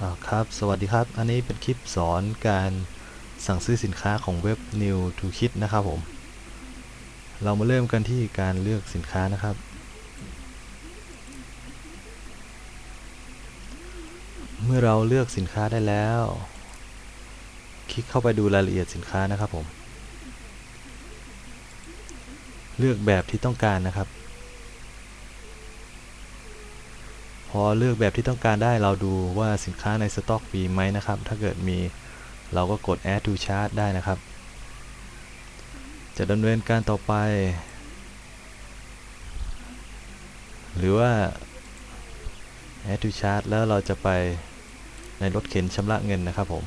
อ่าครับ สวัสดีครับ อันนี้เป็นคลิปสอนการสั่งซื้อสินค้าของเว็บ New to Kit นะครับผม เรามาเริ่มกันที่การเลือกสินค้านะครับ เมื่อเราเลือกสินค้าได้แล้ว คลิกเข้าไปดูรายละเอียดสินค้านะครับผม เลือกแบบที่ต้องการนะครับ พ อเลือกแบบที่ต้องการได้เราดูว่าสินค้าในสต็อกมีไหมนะครับ ถ้าเกิดมีเราก็กด add to chart ได้นะครับ จะดำเนินการต่อไป หรือว่า add to chart แล้วเราจะไปในรถเข็นชำระเงินนะครับผม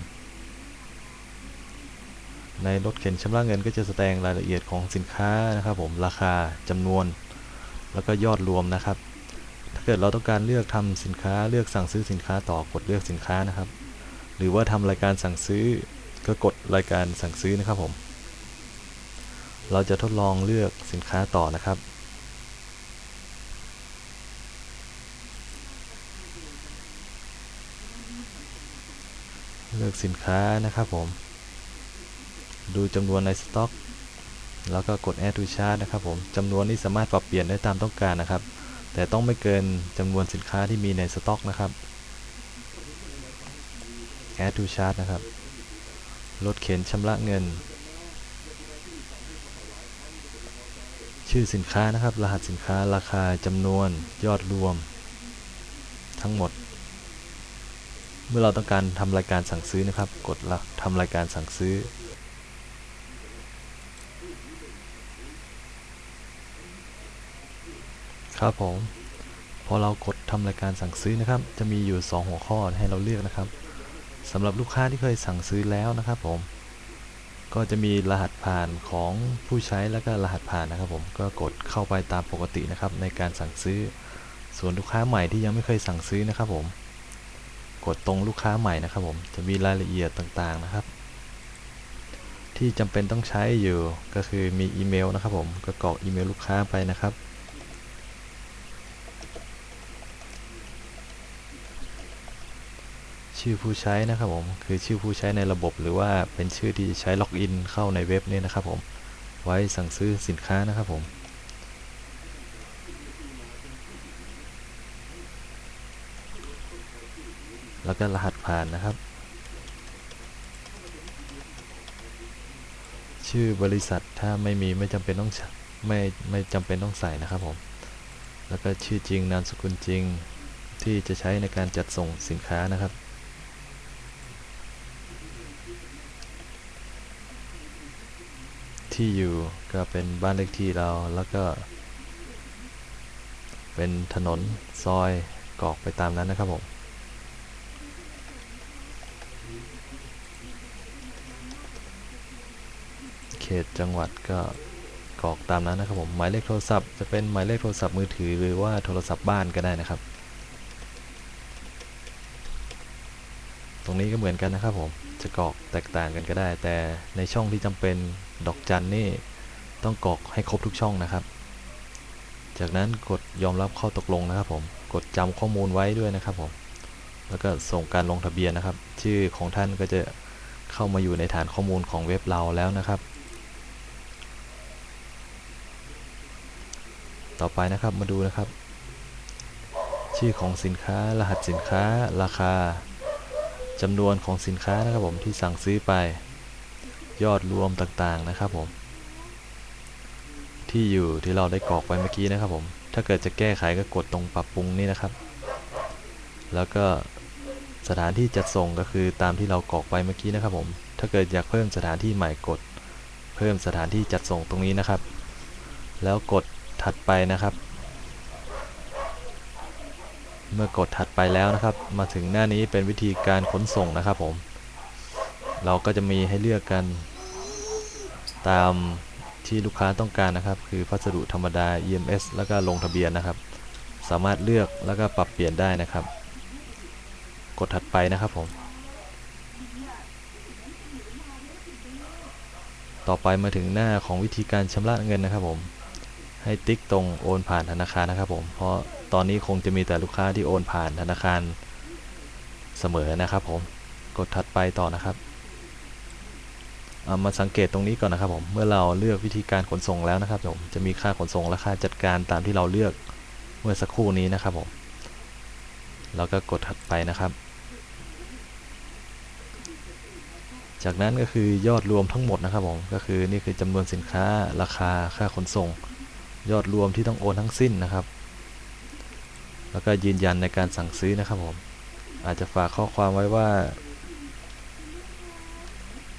ในรถเข็นชำระเงินก็จะแสดงรายละเอียดของสินค้านะครับผม ราคาจำนวน แล้วก็ยอดรวมนะครับ กิดเราต้องการเลือกทำสินค้าเลือกสั่งซื้อสินค้าต่อกดเลือกสินค้านะครับ หรือว่าทำรายการสั่งซื้อก็กดรายการสั่งซื้อนะครับผม เราจะทดลองเลือกสินค้าต่อนะครับ เลือกสินค้านะครับผม ดูจำนวนในสต็อก แล้วก็กด add to chart นะครับผมจำนวนนี้สามารถปรับเปลี่ยนได้ตามต้องการนะครับ แต่ต้องไม่เกินจำนวนสินค้าที่มีในสต็อกนะครับ add to chart นะครับ รถเข็นชำระเงิน ชื่อสินค้านะครับ รหัสสินค้าราคาจำนวนยอดรวม ทั้งหมด เมื่อเราต้องการทำรายการสั่งซื้อนะครับ กดทำรายการสั่งซื้อ ครับผมพอเรากดทำรายการสั่งซื้อนะครับ จะมีอยู่ 2 หัวข้อให้เราเลือกนะครับสำหรับลูกค้าที่เคยสั่งซื้อแล้วนะครับ ผม ก็จะมีรหัสผ่านของผู้ใช้แล้วก็รหัสผ่านนะครับ ผมก็กดเข้าไปตามปกตินะครับ ในการสั่งซื้อ ส่วนลูกค้าใหม่ที่ยังไม่เคยสั่งซื้อนะครับ ผม กดตรงลูกค้าใหม่นะครับ ผมจะมีรายละเอียดต่างๆนะครับ ที่จำเป็นต้องใช้อยู่ก็คือมีอีเมลนะครับ ผมก็กรอกอีเมลลูกค้าไปนะครับ ชื่อผู้ใช้นะครับผมคือชื่อผู้ใช้ในระบบ หรือว่าเป็นชื่อที่ใช้ล็อกอินเข้าในเว็บนี่นะครับผมไว้สั่งซื้อสินค้านะครับผมแล้วก็รหัสผ่านนะครับ ชื่อบริษัทถ้าไม่มีไม่จำเป็นต้องไม่ไม่จำเป็นต้องใส่นะครับผมแล้วก็ชื่อจริงนามสกุลจริงที่จะใช้ในการจัดส่งสินค้านะครับ ที่อยู่ก็เป็นบ้านเลขที่เราแล้วก็ เป็นถนนซอยกรอกไปตามนั้นนะครับผมเขตจังหวัดก็กรอกตามนั้นนะครับผมหมายเลขโทรศัพท์จะเป็นหมายเลขโทรศัพท์มือถือหรือว่าโทรศัพท์บ้านก็ได้นะครับ ตรงนี้ก็เหมือนกันนะครับผมจะกรอกแตกต่างกันก็ได้ แต่ในช่องที่จำเป็น ดอกจันนี่ต้องกรอกให้ครบทุกช่องนะครับ จากนั้นกดยอมรับข้อตกลงนะครับ ผม กดจำข้อมูลไว้ด้วยนะครับผม แล้วก็ส่งการลงทะเบียนนะครับ ชื่อของท่านก็จะเข้ามาอยู่ในฐานข้อมูลของเว็บเราแล้วนะครับ ต่อไปนะครับมาดูนะครับ ชื่อของสินค้ารหัสสินค้าราคาจำนวนของสินค้านะครับผมที่สั่งซื้อไป ยอดรวมต่างๆนะครับผม ที่อยู่ที่เราได้กรอกไปเมื่อกี้นะครับผม ถ้าเกิดจะแก้ไขก็กดตรงปรับปรุงนี่นะครับ แล้วก็สถานที่จัดส่งก็คือตามที่เรากรอกไปเมื่อกี้นะครับผม ถ้าเกิดอยากเพิ่มสถานที่ใหม่กด เพิ่มสถานที่จัดส่งตรงนี้นะครับ แล้วกดถัดไปนะครับ เมื่อกดถัดไปแล้วนะครับ มาถึงหน้านี้เป็นวิธีการขนส่งนะครับผม เราก็จะมีให้เลือกกัน ตามที่ลูกค้าต้องการนะครับ คือพัสดุธรรมดา EMS แล้วก็ลงทะเบียนนะครับ สามารถเลือกแล้วก็ปรับเปลี่ยนได้นะครับ กดถัดไปนะครับผม ต่อไปมาถึงหน้าของวิธีการชำระเงินนะครับผมให้ติ๊กตรงโอนผ่านธนาคารนะครับผมเพราะตอนนี้คงจะมีแต่ลูกค้าที่โอนผ่านธนาคารเสมอนะครับผมกดถัดไปต่อนะครับ มาสังเกตตรงนี้ก่อนนะครับผมเมื่อเราเลือกวิธีการขนส่งแล้วนะครับผมจะมีค่าขนส่งและค่าจัดการตามที่เราเลือกเมื่อสักครู่นี้นะครับผมเราก็กดถัดไปนะครับ จากนั้นก็คือยอดรวมทั้งหมดนะครับผมก็คือนี่คือจำนวนสินค้าราคาค่าขนส่ง ยอดรวมที่ต้องโอนทั้งสิ้นนะครับ แล้วก็ยืนยันในการสั่งซื้อนะครับผมอาจจะฝากข้อความไว้ว่า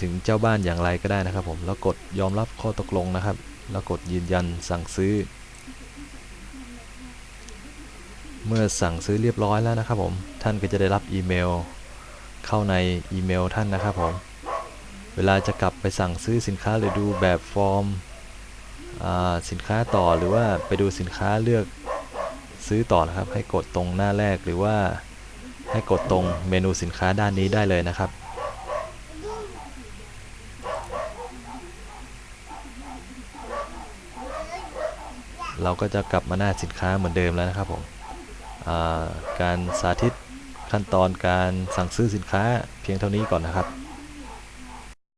ถึงเจ้าบ้านอย่างไรก็ได้นะครับผมแล้วกดยอมรับข้อตกลงนะครับ แล้วกดยืนยันสั่งซื้อ เมื่อสั่งซื้อเรียบร้อยแล้วนะครับผมท่านก็จะได้รับอีเมล เข้าในอีเมลท่านนะครับผมเวลาจะกลับไปสั่งซื้อสินค้าหรือดูแบบฟอร์มสินค้าต่อหรือว่าไปดูสินค้าเลือกซื้อต่อนะครับ ให้กดตรงหน้าแรกหรือว่าให้กดตรงเมนูสินค้าด้านนี้ได้เลยนะครับ เราก็จะกลับมาหน้าสินค้าเหมือนเดิมแล้วนะครับผมการสาธิตขั้นตอนการสั่งซื้อสินค้าเพียงเท่านี้ก่อนนะครับ